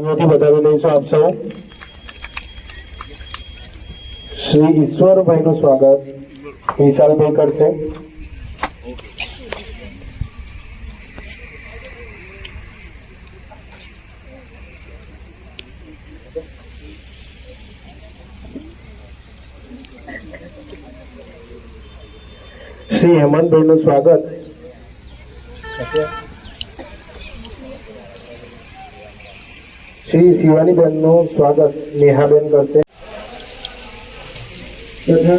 અહીંયાથી બતાવી લઈશું આપ સૌ. શ્રી ઈશ્વરભાઈ નું સ્વાગત. વિશાલભાઈ કરશે. શ્રી હેમંતભાઈ નું સ્વાગત. શ્રી શિવાની બેનનું સ્વાગત નેહાબેન કરશે. તથા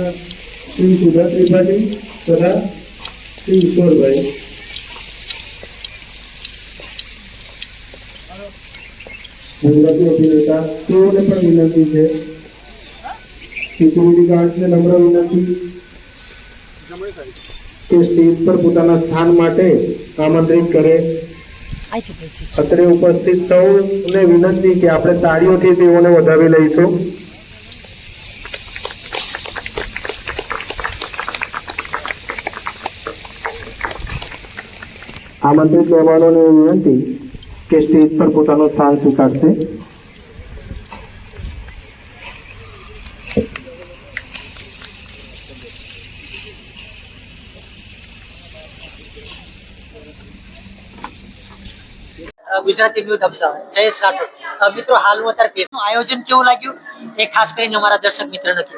શ્રી સુધા ત્રિપાઠી તથા શ્રી ઈશ્વરભાઈ ગુજરાતી અભિનેતા, તેઓને પણ વિનંતી છે. સિક્યુરિટી ગાર્ડને નમ્ર વિનંતી કે સ્ટેજ પર પોતાના સ્થાન માટે આમંત્રિત કરે. અત્રે ઉપસ્થિત સૌને વિનંતી કે આપણે તાળીઓથી તેઓને વધાવી લઈશું. આમંત્રિત મહેમાનોને વિનંતી કે સ્ટેજ પર પોતાનું સ્થાન સ્વીકારશે. ગુજરાતી ન્યૂઝ અમદાવાદ જયેશ રાઠોડ. મિત્રો હાલમાં અત્યારે પેટનું આયોજન કેવું લાગ્યું? એ ખાસ કરીને અમારા દર્શક મિત્રને છે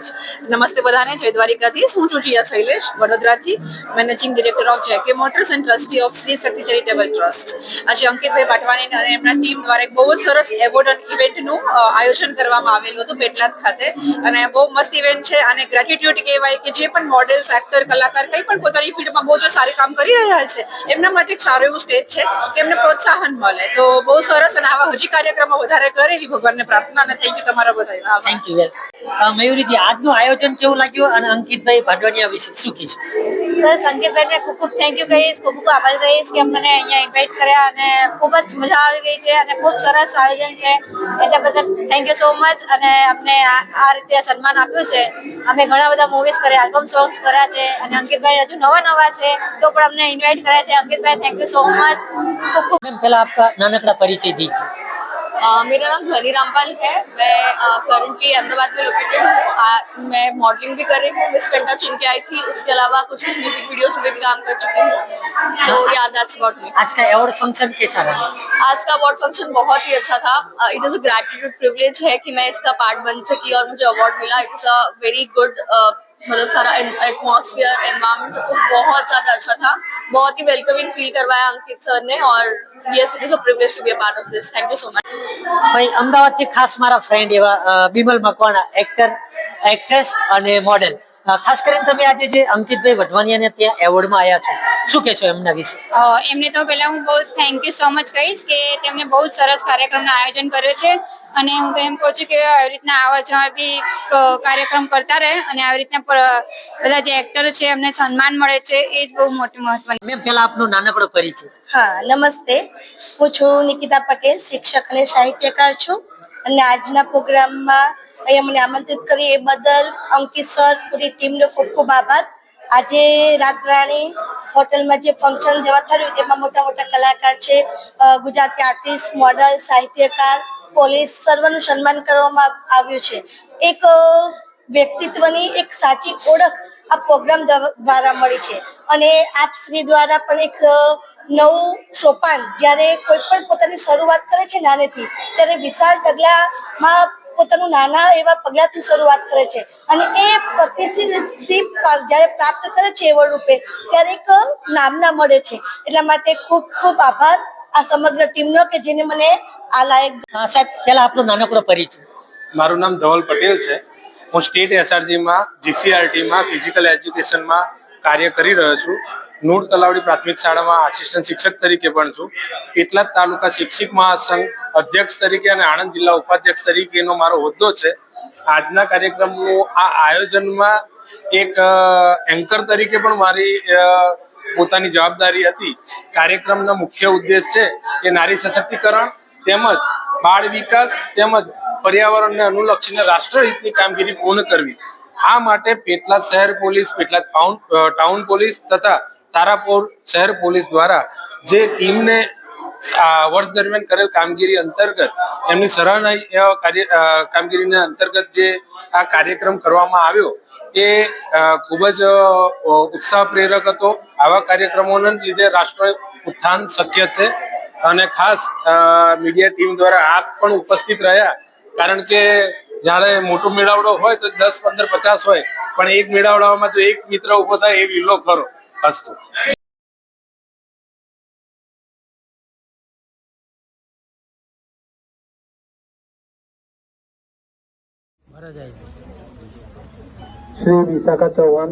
નમસ્તે બધાને, જય દ્વારિકાધીશ. હું ચુચિયા શૈલેષ વડોદરાથી, managing director of JK Motors and trustee of Shri Shakti charitable trust. આજે અંકિતભાઈ પાટવાની અને એમના ટીમ દ્વારા એક બહુ જ સરસ એવોર્ડ ઇવેન્ટનું આયોજન કરવામાં આવેલું હતું પેટલાદ ખાતે. અને બહુ મસ્ત ઇવેન્ટ છે અને ગ્રેટિટ્યુડ કહેવાય કે જે પણ મોડેલ્સ એક્ટર કલાકાર કંઈ પણ પોતાની ફિલ્ડમાં બહુ જ સારું કામ કરી રહ્યા છે, એમના માટે એક સારું એવું સ્ટેજ છે કે એમને પ્રોત્સાહન મળે. તો બહુ સરસ અને આવા હજી કાર્યક્રમો વધારે કરે એવી ભગવાનને પ્રાર્થના અને થેન્ક યુ તમારા બધા થેન્ક યુ મયુરીજી, આજનું આયોજન કેવું લાગ્યું? અને અંકિતભાઈ ભાડવાનિયા વિશે શું કહીશ? તો સંદીપભાઈને ખૂબ ખૂબ થેન્ક યુ કહીશ. ખૂબ ખૂબ આભાર કહીશ કે મને અહીંયા ઇન્વાઇટ કર્યા અને ખૂબ જ મજા આવી ગઈ છે અને ખૂબ સરસ આયોજન છે. એટલે બધા થેન્ક યુ સો મચ અને અમને આ રીતે સન્માન આપ્યું છે. અમે ઘણા બધા મૂવીઝ કર્યા આલ્બમ સોંગ્સ કર્યા છે અને અંકિતભાઈ હજુ નવા નવા છે તો પણ અમને ઇન્વાઇટ કર્યા છે. અંકિતભાઈ થેન્ક યુ સો મચ ખૂબ ખૂબ પહેલા આપકા નાનકડા પરિચય દીજીએ. मेरा नाम ध्वनि रामपाल है। मैं करंटली अहमदाबाद में लोकेटेड हूँ। मैं मॉडलिंग भी कर रही हूँ। मिस पेंटा चुन के आई थी। उसके अलावा कुछ कुछ म्यूज़िक वीडियोस में भी काम कर चुकी हूँ। तो या दैट्स अबाउट मी आज का अवार्ड फ़ंक्शन कैसा रहा? आज का अवार्ड फ़ंक्शन बहुत ही अच्छा था। It is a gratitude privilege है कि मैं इसका पार्ट बन सकी और मुझे अवार्ड मिला। It is a very good मतलब सारा एटमॉस्फेयर एनवायरमेंट सब कुछ बहुत ज्यादा अच्छा था बहुत ही वेलकमिंग फील करवाया अंकित सर ने और yes it is a privilege to be a part of this thank you so much ભાઈ અમદાવાદથી ખાસ મારા ફ્રેન્ડ એવા અ, બિમલ મકવાણા એક્ટર એક્ટ્રેસ અને મોડેલ ખાસ કરીને તમે આજે જે અંકિતભાઈ વઢવાણિયાને ત્યાં એવોર્ડમાં આવ્યા છો શું કહેશો એમના વિશે? એમને તો પહેલા હું બહુ થેન્ક યુ સો મચ કહીશ કે તેમણે બહુ સરસ કાર્યક્રમનું આયોજન કર્યું છે અને હું તો એમ કહું છું કે આવી રીતના આવા જવા બી કાર્યક્રમ કરતા રહે અને આવી રીતના બધા જે એક્ટરો છે એમને સન્માન મળે છે એ જ બહુ મોટી મહત્વ મેમ પહેલા આપનો નાનકડો પરિચય. હા નમસ્તે. હું છું નિકિતા પટેલ શિક્ષક અને સાહિત્યકાર છું અને આજના પ્રોગ્રામમાં અહીંયા મને આમંત્રિત કરી એ બદલ અંકિત સર, પૂરી ટીમનો ખૂબ ખૂબ આભાર. આજે રાતરાણી હોટલમાં જે ફંક્શન જેવા થયું તેમાં મોટા મોટા કલાકાર છે ગુજરાતી આર્ટિસ્ટ મોડલ સાહિત્યકાર પોલીસ સર્વનું સન્માન કરવામાં આવ્યું છે. એક વ્યક્તિત્વની એક સાચી ઓળખ આ પ્રોગ્રામ દ્વ- દ્વારા મળી છે. અને આપ શ્રી દ્વારા પણ એક નવું સોપાન જ્યારે કોઈ પણ પોતાની શરૂઆત કરે છે નાનેથી, ત્યારે વિશાળ ડગલામાં પોતાનું નાના એવા પગલાથી શરૂઆત કરે છે. અને એ પ્રતિષ્ઠિત જ્યારે પ્રાપ્ત કરે છે એવોર્ડ રૂપે ત્યારે એક નામના મળે છે. એટલા માટે ખૂબ ખૂબ આભાર આ સમગ્ર ટીમનો કે જેને મને આ લાયક સાહેબ પહેલા આપનો નાનકડો પરિચય. મારું નામ ધવલ પટેલ છે. હું સ્ટેટ એસઆરજીમાં જીસીઆરટીમાં ફિઝિકલ એજ્યુકેશનમાં કાર્ય કરી રહ્યો છું. નૂર તલાવડી પ્રાથમિક શાળામાં આસિસ્ટન્ટ શિક્ષક તરીકે પણ છું. પેટલાદ તાલુકા શિક્ષક મહાસંઘ અધ્યક્ષ તરીકે અને આણંદ જિલ્લા ઉપાધ્યક્ષ તરીકેનો મારો હોદ્દો છે. આજના કાર્યક્રમનું આ આયોજનમાં એક એન્કર તરીકે પણ મારી પોતાની જવાબદારી હતી. કાર્યક્રમનો મુખ્ય ઉદ્દેશ છે કે નારી સશક્તિકરણ તેમજ બાળ વિકાસ તેમજ પર્યાવરણને અનુલક્ષીને રાષ્ટ્રહિતની કામગીરી પૂર્ણ કરવી. આ માટે પેટલાદ શહેર પોલીસ, પેટલાદ ટાઉન પોલીસ તથા તારાપુર શહેર પોલીસ દ્વારા જે ટીમને વર્ષ દરમિયાન કરેલ કામગીરી અંતર્ગત એમની સરાહના કામગીરીને અંતર્ગત જે આ કાર્યક્રમ કરવામાં આવ્યો, એ ખૂબ જ ઉત્સાહ પ્રેરક હતો. આવા કાર્યક્રમોના લીધે રાષ્ટ્ર ઉત્થાન શક્ય છે અને ખાસ મીડિયા ટીમ દ્વારા આપ પણ ઉપસ્થિત રહ્યા. કારણ કે જ્યારે મોટો મેળાવડો હોય તો દસ, પંદર, પચાસ હોય, પણ એક મેળાવડામાં જો એક મિત્ર ઊભો થાય, એ વિલો ખરો. First Sri Bisaka Cawan